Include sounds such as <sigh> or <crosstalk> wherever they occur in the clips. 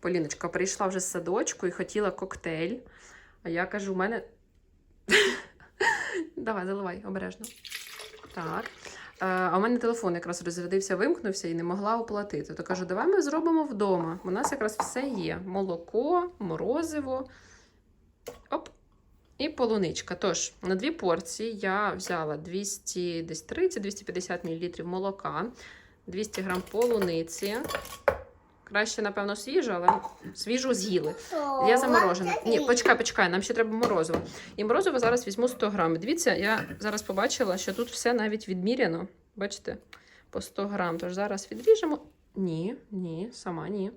Поліночка прийшла вже з садочку і хотіла коктейль. А я кажу, у мене. <laughs> Давай, заливай, обережно. Так. Е, А у мене телефон якраз розрядився, вимкнувся і не могла оплатити. То кажу, давай ми зробимо вдома. У нас якраз все є: молоко, морозиво. Оп. І полуничка. Тож, на дві порції я взяла 200, десь 30-250 мл молока, 200 грам полуниці. Краще, напевно, свіжу, але свіжу з'їли. Я заморожена. Ні, почекай, почекай, нам ще треба морозиво. І морозиво зараз візьму 100 грам. Дивіться, я зараз побачила, що тут все навіть відміряно. Бачите, по 100 грам. Тож зараз відріжемо. Ні, ні, сама ні.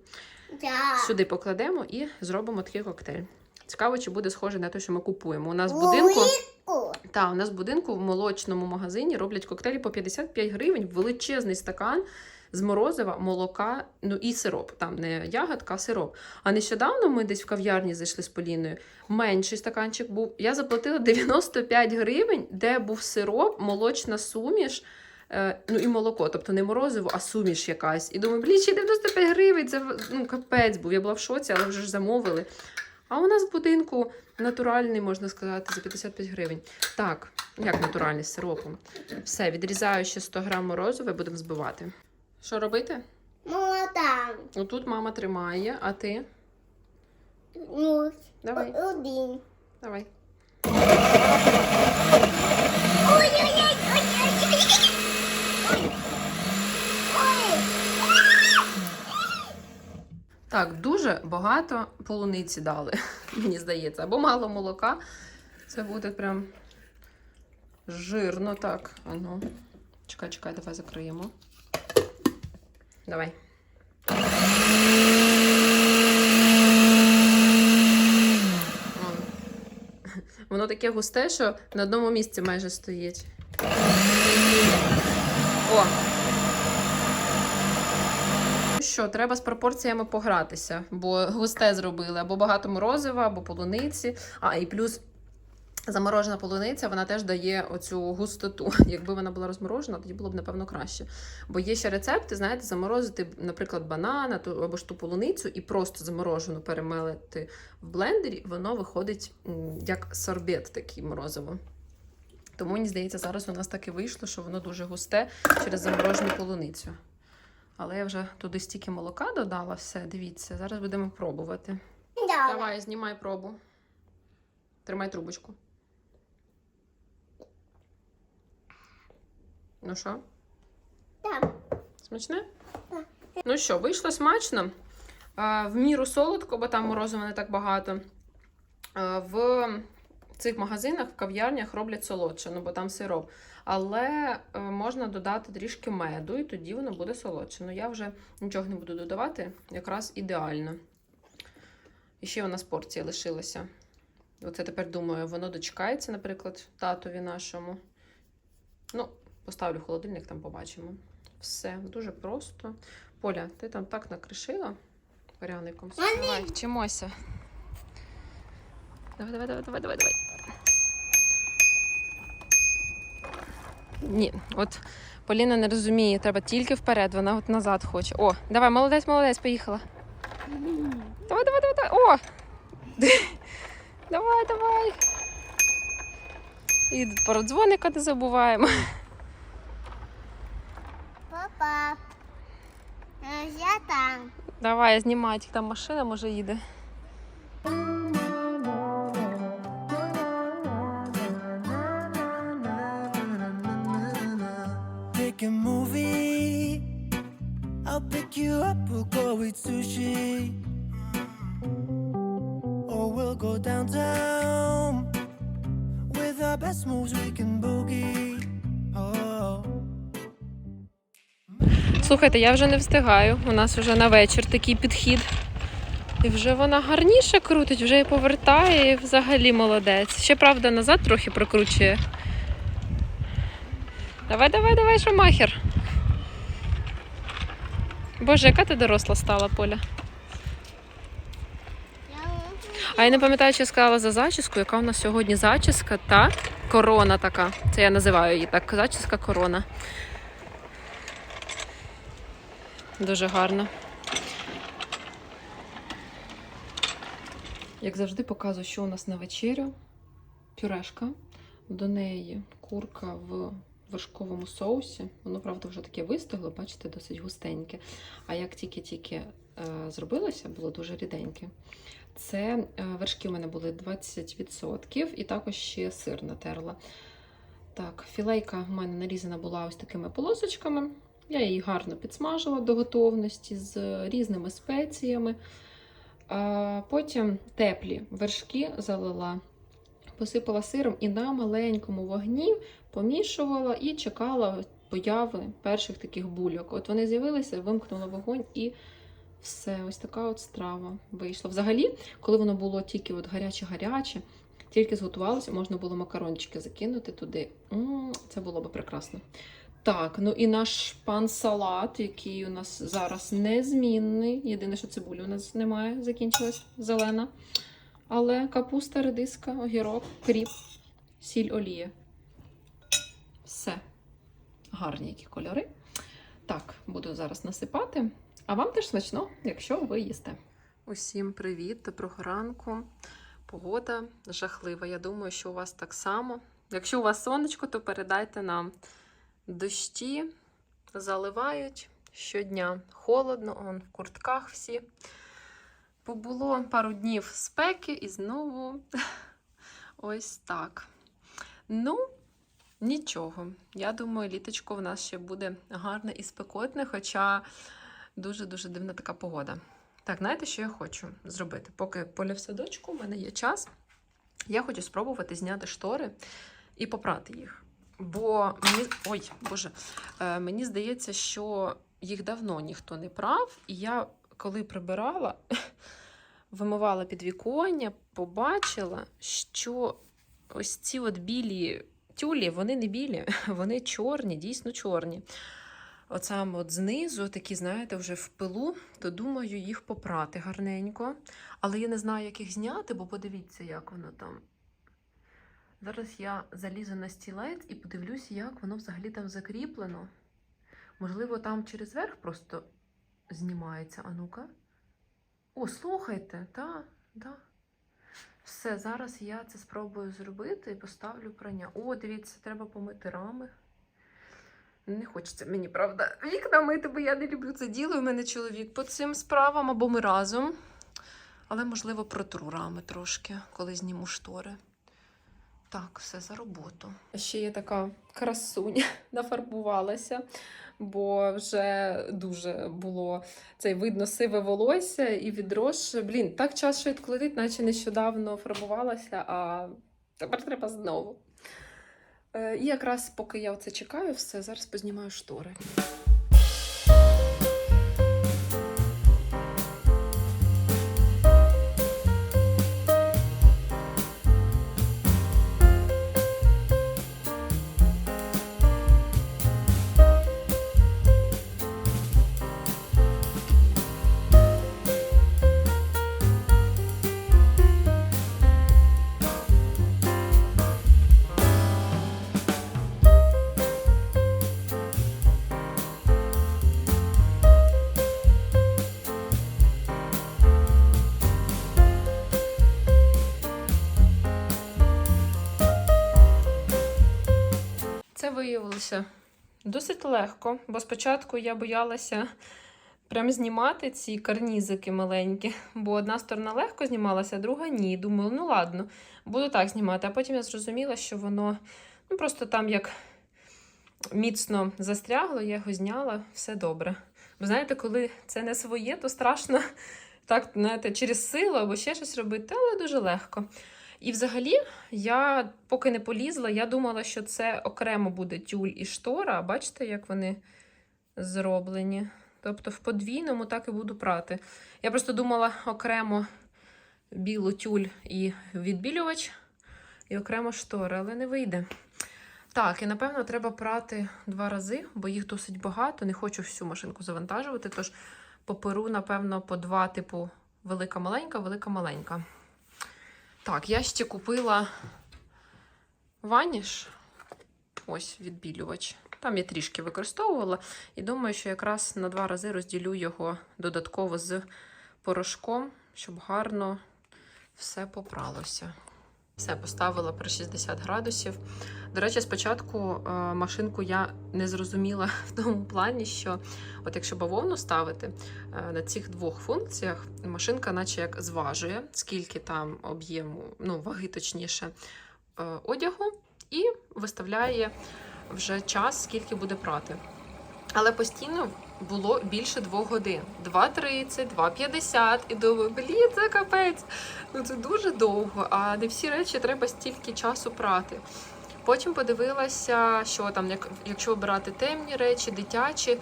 Да. Сюди покладемо і зробимо такий коктейль. Цікаво, чи буде схоже на те, що ми купуємо. У нас в будинку. Та, у нас в будинку в молочному магазині роблять коктейлі по 55 гривень, величезний стакан з морозива, молока, ну і сироп. Там не ягодка, а сироп. А нещодавно ми десь в кав'ярні зайшли з Поліною. Менший стаканчик був. Я заплатила 95 гривень, де був сироп, молочна суміш. е, Ну і молоко, тобто не морозиво, а суміш якась. І думаю, блін, ще 95 гривень, це ну, капець був. Я була в шоці, але вже ж замовили. А у нас в будинку натуральний, можна сказати, за 55 гривень. Так, як натуральний з сиропом. Все, відрізаю ще 100 грам морозива будемо збивати. Що робити? молода. Отут мама тримає, а ти? Ну, Давай, один. давай. Так, дуже багато полуниці дали, <laughs> мені здається. Або мало молока. Це буде прям жирно так. Ану. Чекай, чекай, давай закриємо. Давай. Воно таке густе, що на одному місці майже стоїть. О! Що, треба з пропорціями погратися, бо густе зробили або багато морозива, або полуниці. А, і плюс заморожена полуниця, вона теж дає оцю густоту. <laughs> Якби вона була розморожена, тоді було б, напевно, краще. Бо є ще рецепти, знаєте, заморозити, наприклад, банана або ж ту полуницю і просто заморожену перемелити в блендері, воно виходить як сорбет такий морозиво. Тому, мені здається, зараз у нас так і вийшло, що воно дуже густе через заморожену полуницю. Але я вже туди стільки молока додала, все, дивіться, зараз будемо пробувати. Да. Давай, знімай пробу. Тримай трубочку. Ну що, Да. смачне? Так. Ну що, вийшло смачно. В міру солодко, бо там морозива не так багато. В цих магазинах, в кав'ярнях роблять солодше, ну бо там сироп. Але е, можна додати трішки меду, і тоді воно буде солодше. Ну я вже нічого не буду додавати, якраз ідеально. І ще у нас порція лишилася. Оце тепер думаю, воно дочекається, наприклад, татові нашому. Ну, поставлю в холодильник, там побачимо. Все, дуже просто. Поля, ти там так накришила пряником. Давай, вчимося. Давай, давай, давай, давай, давай, давай. Ні, от Поліна не розуміє, треба тільки вперед, вона от назад хоче. О, давай, молодець, молодець, поїхала. Давай, давай, давай, давай. О! <laughs> Давай, давай. І про дзвоника не забуваємо. Папа. Е, Я там. Давай, знімай, там машина може їде. Слухайте, я вже не встигаю. У нас вже на вечір такий підхід. І вже вона гарніше крутить, вже і повертає, і взагалі молодець. Ще правда назад трохи прокручує. Давай, давай, давай, шумахер. Боже, яка ти доросла стала, Поля. А я не пам'ятаю, чи я сказала за зачіску, яка у нас сьогодні зачіска та корона така. Це я називаю її так. Зачіска корона. Дуже гарно. Як завжди, показую, що у нас на вечерю. Пюрешка. До неї курка в вершковому соусі. Воно, правда, вже таке вистигло, бачите, досить густеньке. А як тільки-тільки е, зробилося, було дуже ріденьке. Це е, вершки у мене були 20%, і також ще сир натерла. Так, філейка в мене нарізана була ось такими полосочками. Я її гарно підсмажила до готовності з різними спеціями. Потім теплі вершки залила, посипала сиром і на маленькому вогні помішувала і чекала появи перших таких бульок. От вони з'явилися, вимкнула вогонь і все, ось така от страва вийшла. Взагалі, коли воно було тільки от гаряче-гаряче, тільки зготувалося, можна було макарончики закинути туди. м це було би прекрасно. Так, ну і наш пан салат, який у нас зараз незмінний. Єдине, що цибулі у нас немає, закінчилась зелена. Але капуста, редиска, огірок, кріп, сіль, олія. Все. Гарні які кольори. Так, буду зараз насипати. А вам теж смачно, якщо ви їсте. Усім привіт, доброго ранку. Погода жахлива. Я думаю, що у вас так само. Якщо у вас сонечко, то передайте нам дощі, заливають щодня. Холодно, он в куртках всі. Побуло пару днів спеки і знову <laughs> ось так. Ну, нічого. Я думаю, літочко в нас ще буде гарне і спекотне, хоча дуже-дуже дивна така погода. Так, знаєте, що я хочу зробити? Поки поля в садочку, у мене є час. Я хочу спробувати зняти штори і попрати їх. Бо мені. Ой, Боже, е, мені здається, що їх давно ніхто не прав, і я, коли прибирала, <laughs> вимивала підвіконня, побачила, що ось ці от білі тюлі, вони не білі, <laughs> вони чорні, дійсно чорні. От саме от знизу, такі, знаєте, вже в пилу, то думаю їх попрати гарненько. Але я не знаю, як їх зняти, бо подивіться, як воно там. Зараз я залізу на стілець і подивлюся, як воно взагалі там закріплено. Можливо, там через верх просто знімається. А ну-ка. О, слухайте, так, так. Все, зараз я це спробую зробити і поставлю прання. О, дивіться, треба помити рами. Не хочеться мені, правда, вікна мити, бо я не люблю це діло. У мене чоловік по цим справам або ми разом. Але, можливо, протру рами трошки, коли зніму штори. Так, все за роботу. Ще є така красуня, <laughs> нафарбувалася, бо вже дуже було цей видно сиве волосся і відрож. Блін, так час швидко летить, наче нещодавно фарбувалася, а тепер треба знову. Е, І якраз поки я оце чекаю, все, зараз познімаю штори. Виявилося досить легко, бо спочатку я боялася прям знімати ці карнізики маленькі, бо одна сторона легко знімалася, а друга ні. Думаю, ну ладно, буду так знімати. А потім я зрозуміла, що воно ну, просто там як міцно застрягло, я його зняла, все добре. Бо знаєте, коли це не своє, то страшно <laughs> так, знаєте, через силу або ще щось робити, але дуже легко. І взагалі, я поки не полізла, я думала, що це окремо буде тюль і штора. Бачите, як вони зроблені? Тобто в подвійному так і буду прати. Я просто думала окремо білу тюль і відбілювач, і окремо штори, але не вийде. Так, і напевно треба прати два рази, бо їх досить багато. Не хочу всю машинку завантажувати. Тож поперу, напевно, по два, типу, велика-маленька, велика-маленька. Так, я ще купила ваніш. Ось відбілювач. Там я трішки використовувала. І думаю, що якраз на два рази розділю його додатково з порошком, щоб гарно все попралося. Все поставила при 60 градусів. До речі, спочатку е, машинку я не зрозуміла <laughs> в тому плані, що от якщо бавовну ставити е, на цих двох функціях, машинка, наче як зважує, скільки там об'єму, ну, ваги точніше, е, одягу, і виставляє вже час, скільки буде прати. Але постійно було більше двох годин: 2.30, 2.50. І думаю, блін, це капець. Ну це дуже довго, а не всі речі треба стільки часу прати. Потім подивилася, що там, як, якщо обирати темні речі, дитячі,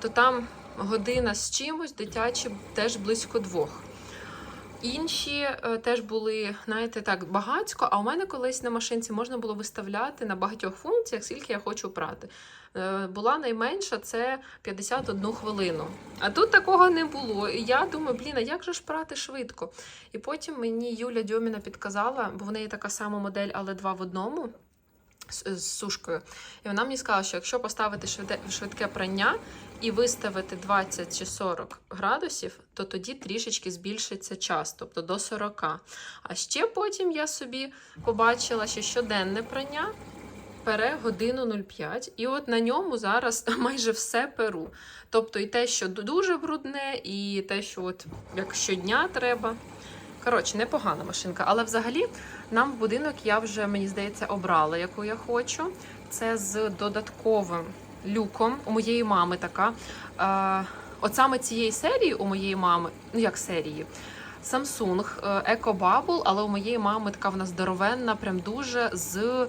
то там година з чимось, дитячі теж близько двох. Інші е, теж були, знаєте, так багатько. А у мене колись на машинці можна було виставляти на багатьох функціях, скільки я хочу прати. Е, була найменша це 51 хвилину. А тут такого не було. І я думаю, блін, а як же ж прати швидко? І потім мені Юля Дьоміна підказала, бо в неї така сама модель, але два в одному з, з сушкою. І вона мені сказала, що якщо поставити швидке прання і виставити 20 чи 40 градусів, то тоді трішечки збільшиться час, тобто до 40. А ще потім я собі побачила, що щоденне прання пере годину 05, і от на ньому зараз <laughs> майже все перу. Тобто і те, що дуже брудне, і те, що от як щодня треба. Коротше, непогана машинка. Але взагалі нам в будинок я вже, мені здається, обрала, яку я хочу. Це з додатковим люком. У моєї мами така. Е, от саме цієї серії у моєї мами, ну як серії, Samsung е, Eco Bubble, але у моєї мами така вона здоровенна, прям дуже з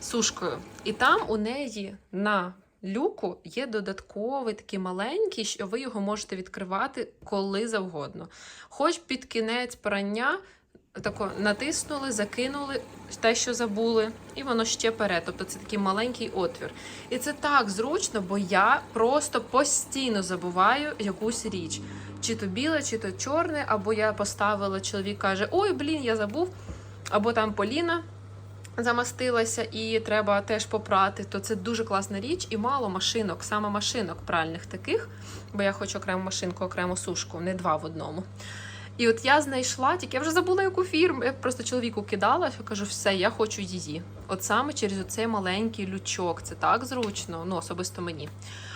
сушкою. І там у неї на люку є додатковий такий маленький, що ви його можете відкривати коли завгодно. Хоч під кінець прання тако натиснули, закинули те, що забули, і воно ще пере. Тобто це такий маленький отвір. І це так зручно, бо я просто постійно забуваю якусь річ. Чи то біле, чи то чорне, або я поставила, чоловік каже: Ой, блін, я забув, або там Поліна замастилася і треба теж попрати, то це дуже класна річ і мало машинок, саме машинок пральних таких, бо я хочу окрему машинку, окрему сушку, не два в одному. І от я знайшла, тільки я вже забула, яку фірму. Я просто чоловіку кидала, я кажу, все, я хочу її. От саме через оцей маленький лючок. Це так зручно, ну особисто мені.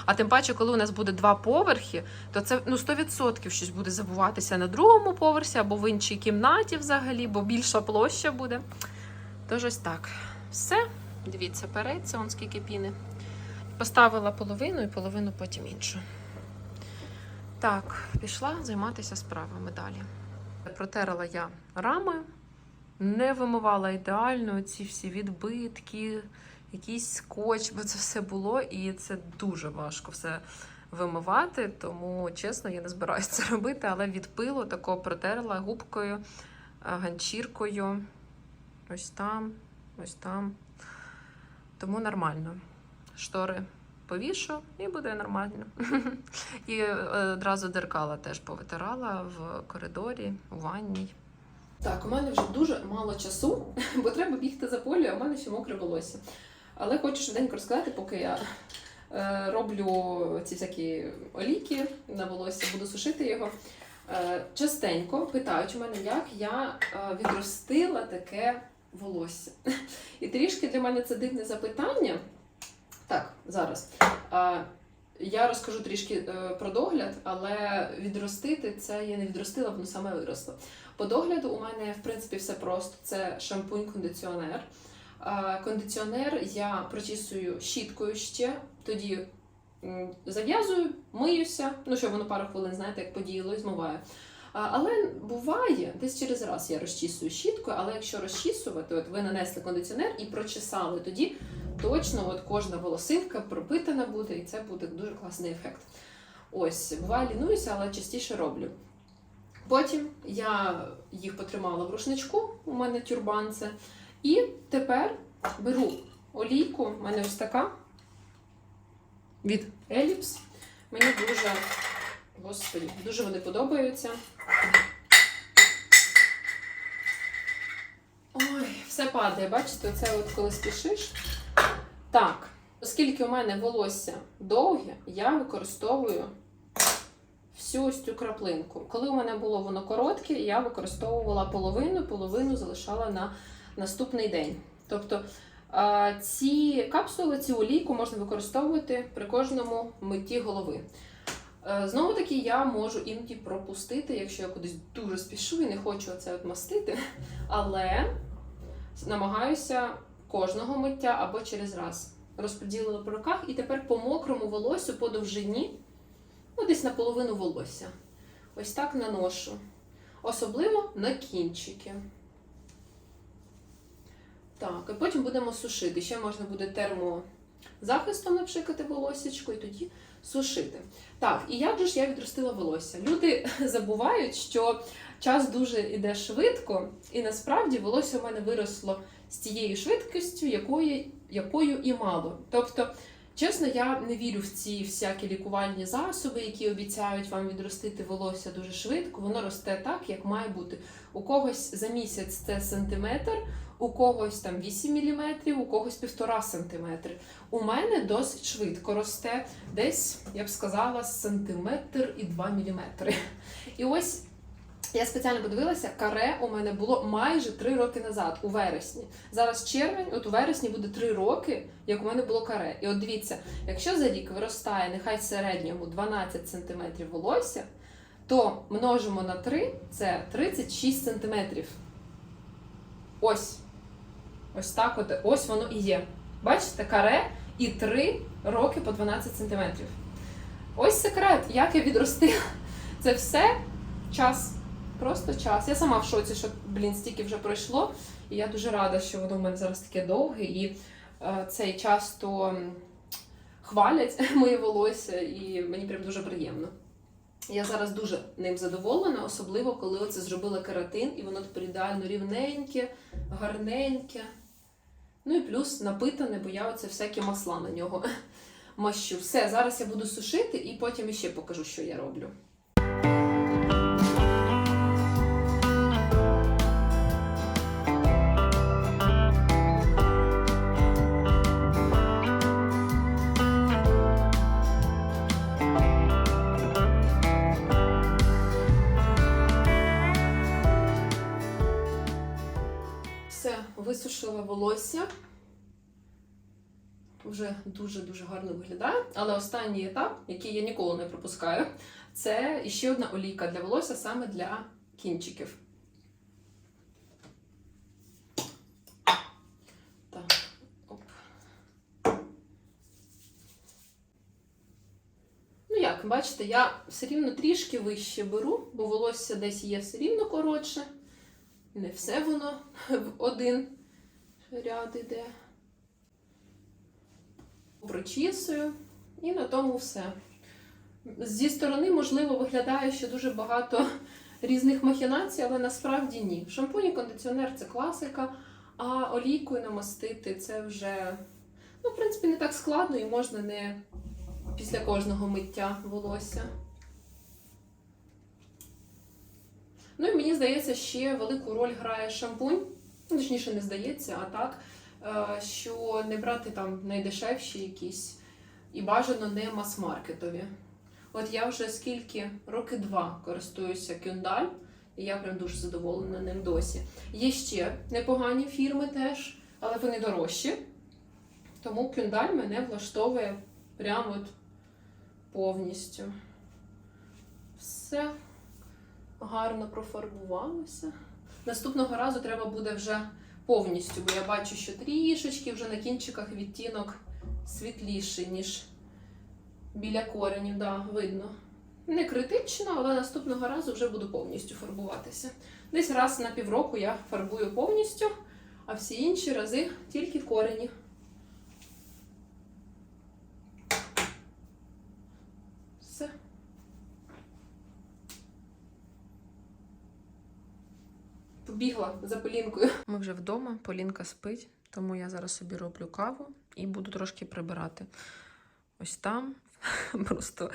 А тим паче, коли у нас буде два поверхи, то це ну 100% щось буде забуватися на другому поверсі або в іншій кімнаті взагалі, бо більша площа буде. Тож ось так. Все. Дивіться, переться, он скільки піни. Поставила половину і половину потім іншу. Так, пішла займатися справами далі. Протерла я рами, не вимивала ідеально ці всі відбитки, якийсь скотч, бо це все було, і це дуже важко все вимивати. Тому, чесно, я не збираюся це робити, але від пилу такого протерла губкою, ганчіркою. Ось там, ось там. Тому нормально. Штори повішу і буде нормально. <laughs> І е, одразу дзеркала теж повитирала в коридорі, у ванній. Так, у мене вже дуже мало часу, <laughs> бо треба бігти за полі, а в мене ще мокре волосся. Але хочу швиденько розказати, поки я е, роблю ці всякі олійки на волосся, буду сушити його. Е, частенько питають у мене, як я відростила таке волосся. І трішки для мене це дивне запитання. Так, зараз. Я розкажу трішки е, про догляд, але відростити це я не відростила, воно саме виросло. По догляду у мене, в принципі, все просто: це шампунь-кондиціонер. Кондиціонер я прочісую щіткою ще, тоді зав'язую, миюся, ну щоб воно пару хвилин, знаєте, як подіяло і змиваю. Але буває, десь через раз я розчісую щіткою, але якщо розчісувати, от ви нанесли кондиціонер і прочесали, тоді точно от кожна волосинка пропитана буде, і це буде дуже класний ефект. Ось, буває, лінуюся, але частіше роблю. Потім я їх потримала в рушничку, у мене тюрбан це. І тепер беру олійку, у мене ось така від Еліпс. Мені дуже, господи, дуже вони подобаються. Ой, все падає, бачите, оце от коли спішиш. Так, оскільки у мене волосся довге, я використовую всю ось цю краплинку. Коли у мене було воно коротке, я використовувала половину, половину залишала на наступний день. Тобто ці капсули, цю олійку можна використовувати при кожному митті голови. Е, Знову таки, я можу іноді пропустити, якщо я кудись дуже спішу і не хочу це от мастити, але намагаюся кожного миття або через раз. Розподілила по руках і тепер по мокрому волосю по довжині, ну десь на половину волосся. Ось так наношу. Особливо на кінчики. Так, і потім будемо сушити. Ще можна буде термозахистом напшикати волосечко і тоді сушити. Так, і як же ж я відростила волосся? Люди <laughs> забувають, що час дуже іде швидко, і насправді волосся у мене виросло з тією швидкістю, якої, якою і мало. Тобто, чесно, я не вірю в ці всякі лікувальні засоби, які обіцяють вам відростити волосся дуже швидко. Воно росте так, як має бути. У когось за місяць це сантиметр, у когось там 8 мм, у когось 1,5 см. У мене досить швидко росте, десь, я б сказала, сантиметр і 2 мм. І ось я спеціально подивилася, каре у мене було майже 3 роки назад, у вересні. Зараз червень, от у вересні буде 3 роки, як у мене було каре. І от дивіться, якщо за рік виростає нехай в середньому 12 см волосся, то множимо на 3 це 36 см. Ось. Ось так от, ось воно і є. Бачите, каре і 3 роки по 12 см. Ось секрет, як я відростила. Це все час. Просто час. Я сама в шоці, що, блін, стільки вже пройшло. І я дуже рада, що воно в мене зараз таке довге. І е, цей часто хвалять <laughs> моє волосся, і мені прям дуже приємно. Я зараз дуже ним задоволена, особливо коли оце зробила кератин, і воно тепер ідеально рівненьке, гарненьке. Ну і плюс напитане, бо я оце всякі масла на нього <laughs> мащу. Все, зараз я буду сушити і потім іще покажу, що я роблю. Все, висушила волосся. Вже дуже-дуже гарно виглядає. Але останній етап, який я ніколи не пропускаю, це ще одна олійка для волосся саме для кінчиків. Так, оп. Ну як, бачите, я все рівно трішки вище беру, бо волосся десь є все рівно коротше. Не все воно в один ряд іде. Прочісую, і на тому все. Зі сторони, можливо, виглядає, що дуже багато різних махінацій, але насправді ні. Шампунь і кондиціонер це класика, а олійкою намастити це вже, ну, в принципі, не так складно і можна не після кожного миття волосся. Ну і мені здається, ще велику роль грає шампунь. Ну, точніше, не здається, а так, е, що не брати там найдешевші якісь і бажано не мас-маркетові. От я вже скільки роки два користуюся Кюндаль, і я прям дуже задоволена ним досі. Є ще непогані фірми теж, але вони дорожчі. Тому Кюндаль мене влаштовує прямо от повністю. Все гарно профарбувалося. Наступного разу треба буде вже повністю, бо я бачу, що трішечки вже на кінчиках відтінок світліший, ніж біля коренів, да, видно. Не критично, але наступного разу вже буду повністю фарбуватися. Десь раз на півроку я фарбую повністю, а всі інші рази тільки корені. Все. Побігла за Полінкою. Ми вже вдома, Полінка спить, тому я зараз собі роблю каву і буду трошки прибирати. Ось там <laughs> просто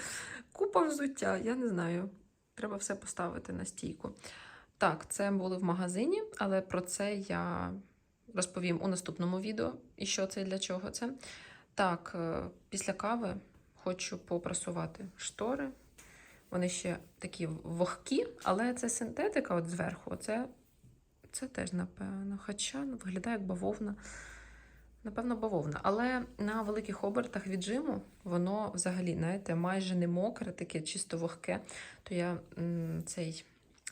купа взуття, я не знаю. Треба все поставити на стійку. Так, це були в магазині, але про це я розповім у наступному відео, і що це і для чого це. Так, е, після кави хочу попрасувати штори. Вони ще такі вогкі, але це синтетика от зверху. Це, це теж, напевно. Хоча виглядає як бавовна. Напевно, бавовна. Але на великих обертах віджиму воно взагалі, знаєте, майже не мокре, таке чисто вогке. То я цей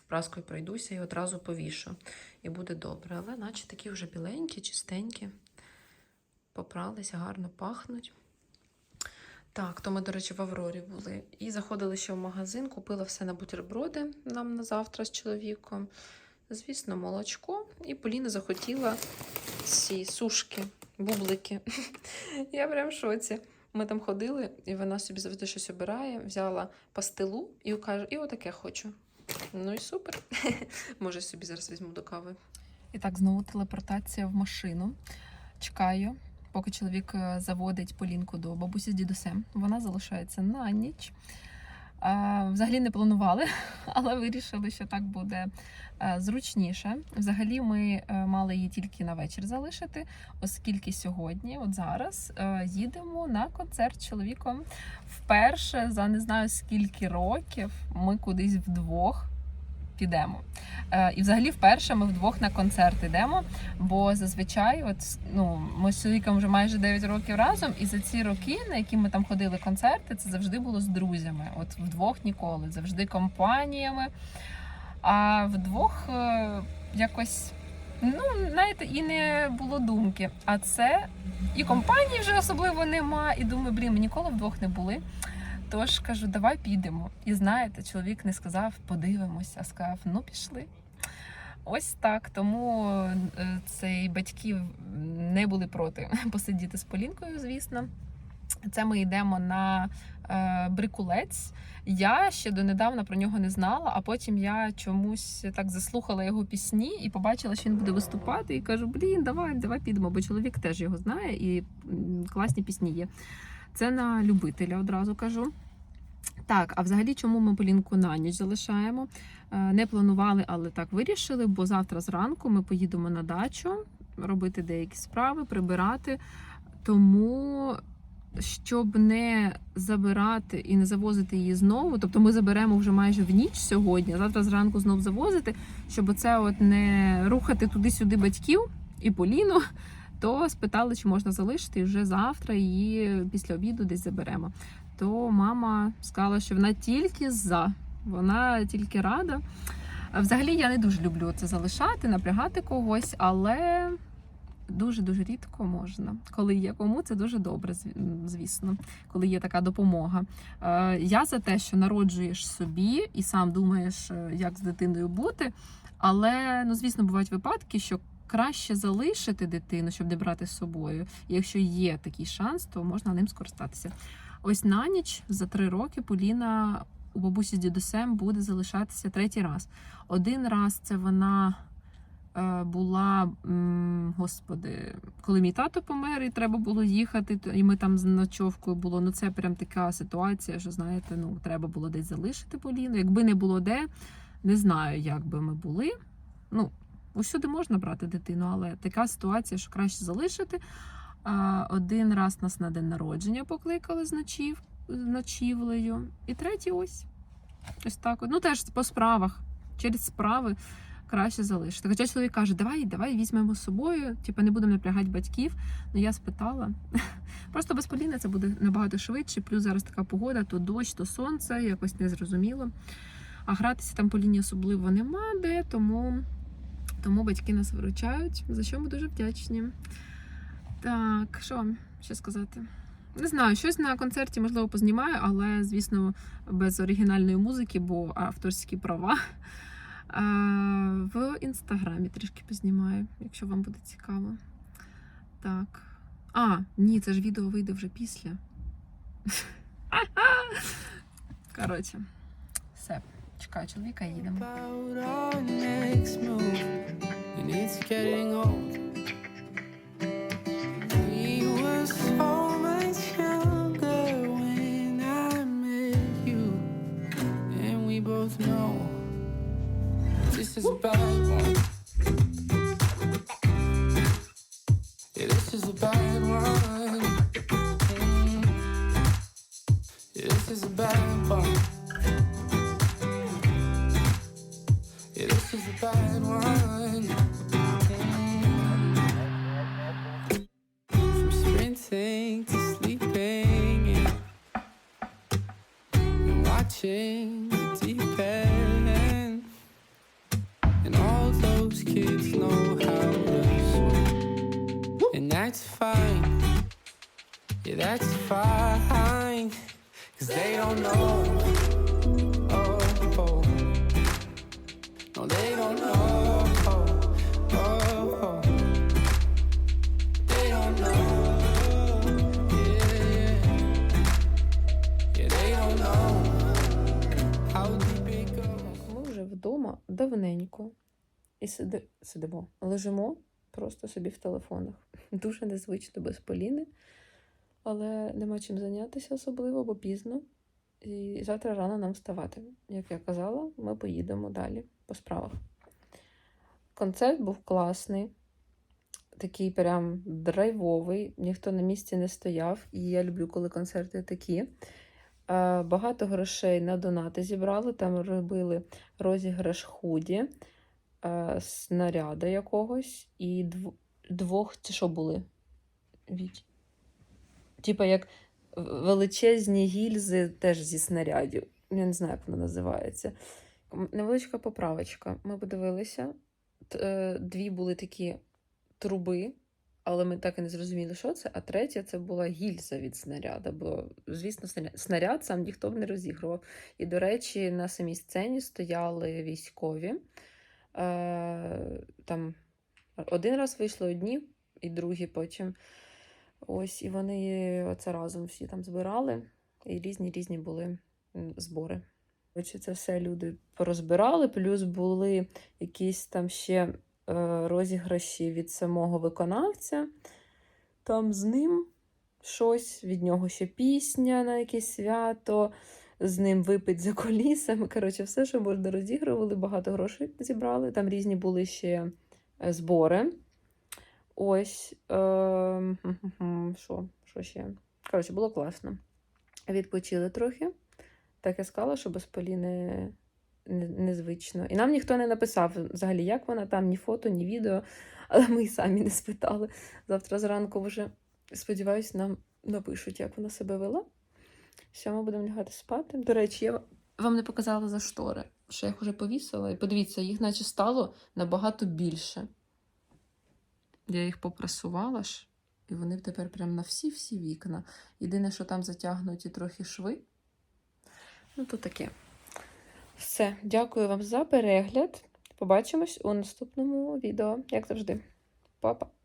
праскою пройдуся і одразу повішу. І буде добре. Але наче такі вже біленькі, чистенькі. Попралися, гарно пахнуть. Так, то ми, до речі, в Аврорі були. І заходили ще в магазин, купила все на бутерброди нам на завтра з чоловіком. Звісно, молочко. І Поліна захотіла ці сушки, бублики. <laughs> Я прям в шоці. Ми там ходили, і вона собі завжди щось обирає, взяла пастилу і каже, і отаке хочу. Ну і супер. <laughs> Може, собі зараз візьму до кави. І так, знову телепортація в машину. Чекаю, поки чоловік е, заводить Полінку до бабусі з дідусем. Вона залишається на ніч. А, Взагалі не планували, <laughs> але вирішили, що так буде е, зручніше. Взагалі, ми е, мали її тільки на вечір залишити, оскільки сьогодні, от зараз, е, їдемо на концерт з чоловіком. Вперше за не знаю скільки років ми кудись вдвох підемо. Е, І взагалі вперше ми вдвох на концерт йдемо. Бо зазвичай, от ну ми з чоловіком вже майже 9 років разом, і за ці роки, на які ми там ходили концерти, це завжди було з друзями. От вдвох ніколи, завжди компаніями. А вдвох е, якось. Ну, знаєте, і не було думки. А це і компанії вже особливо нема. І думаю, блін, ми ніколи вдвох не були. Тож кажу, давай підемо. І знаєте, чоловік не сказав, подивимось, а сказав, ну пішли. Ось так. Тому е, цей батьки не були проти <laughs> посидіти з Полінкою, звісно. Це ми йдемо на е, брикулець. Я ще донедавна про нього не знала, а потім я чомусь так заслухала його пісні і побачила, що він буде виступати. І кажу: блін, давай, давай підемо, бо чоловік теж його знає і класні пісні є. Це на любителя одразу кажу. Так, а взагалі, чому ми Полінку на ніч залишаємо? Е, Не планували, але так вирішили, бо завтра зранку ми поїдемо на дачу робити деякі справи, прибирати. Тому, щоб не забирати і не завозити її знову, тобто ми заберемо вже майже в ніч сьогодні, а завтра зранку знов завозити, щоб оце от не рухати туди-сюди батьків і Поліну, то спитали, чи можна залишити і вже завтра її після обіду десь заберемо. То мама сказала, що вона тільки за, вона тільки рада. Взагалі я не дуже люблю це залишати, напрягати когось, але дуже-дуже рідко можна. Коли є кому, це дуже добре, звісно, коли є така допомога. Е, Я за те, що народжуєш собі і сам думаєш, е, як з дитиною бути. Але, ну, звісно, бувають випадки, що краще залишити дитину, щоб не брати з собою. Якщо є такий шанс, то можна ним скористатися. Ось на ніч за три роки Поліна у бабусі з дідусем буде залишатися третій раз. Один раз це вона е, була, господи, коли мій тато помер, і треба було їхати, і ми там з ночовкою було. Ну це прям така ситуація, що знаєте, ну треба було десь залишити Поліну. Якби не було де, не знаю, як би ми були. Ну, усюди можна брати дитину, але така ситуація, що краще залишити. Один раз нас на день народження покликали з ночів, ночівлею. І третій ось. Ось так. Ну теж по справах. Через справи краще залишити. Хоча чоловік каже, давай, давай візьмемо з собою, типу не будемо напрягати батьків. Ну я спитала. <laughs> Просто без це буде набагато швидше. Плюс зараз така погода, то дощ, то сонце, якось незрозуміло. А гратися там Поліні особливо нема де, тому, тому батьки нас виручають, за що ми дуже вдячні. Так, що вам ще сказати? Не знаю, щось на концерті можливо познімаю, але звісно без оригінальної музики, бо авторські права. В інстаграмі трішки познімаю, якщо вам буде цікаво. Так. А, ні, це ж відео вийде вже після. <laughs> Коротше, все. Чекаю чоловіка і їдемо. І сиди... сидимо, лежимо просто собі в телефонах. <laughs> Дуже незвично без Поліни, але нема чим зайнятися особливо, бо пізно. І завтра рано нам вставати. Як я казала, ми поїдемо далі по справах. Концерт був класний, такий прям драйвовий, ніхто на місці не стояв. І я люблю, коли концерти такі. Багато грошей на донати зібрали, там робили розіграш худі, е, снаряда якогось, і дв- двох, це що були? Віть. Типа як величезні гільзи теж зі снарядів. Я не знаю, як вона називається. Невеличка поправочка. Ми подивилися. Е, Дві були такі труби, але ми так і не зрозуміли, що це. А третя це була гільза від снаряда. Бо, звісно, снаряд сам ніхто б не розігрував. І, до речі, на самій сцені стояли військові. Е, там один раз вийшли одні, і другі потім. Ось, і вони оце разом всі там збирали, і різні різні були збори. Це все люди порозбирали, плюс були якісь там ще е, розіграші від самого виконавця. Там з ним щось, від нього ще пісня на якесь свято, з ним випить за колісами. Коротше, все, що можна розігрували, багато грошей зібрали. Там різні були ще е, збори. Ось. Е, що, що ще? Коротше, було класно. Відпочили трохи. Так я сказала, що без Поліни не- незвично. І нам ніхто не написав взагалі, як вона там, ні фото, ні відео, але ми й самі не спитали. Завтра зранку вже, сподіваюся, нам напишуть, як вона себе вела. Все, ми будемо лягати спати. До речі, я вам не показала за штори, що я їх вже повісила. І подивіться, їх наче стало набагато більше. Я їх попрасувала ж, і вони тепер прям на всі-всі вікна. Єдине, що там затягнуті трохи шви. Ну, то таке. Все, дякую вам за перегляд. Побачимось у наступному відео, як завжди. Па-па!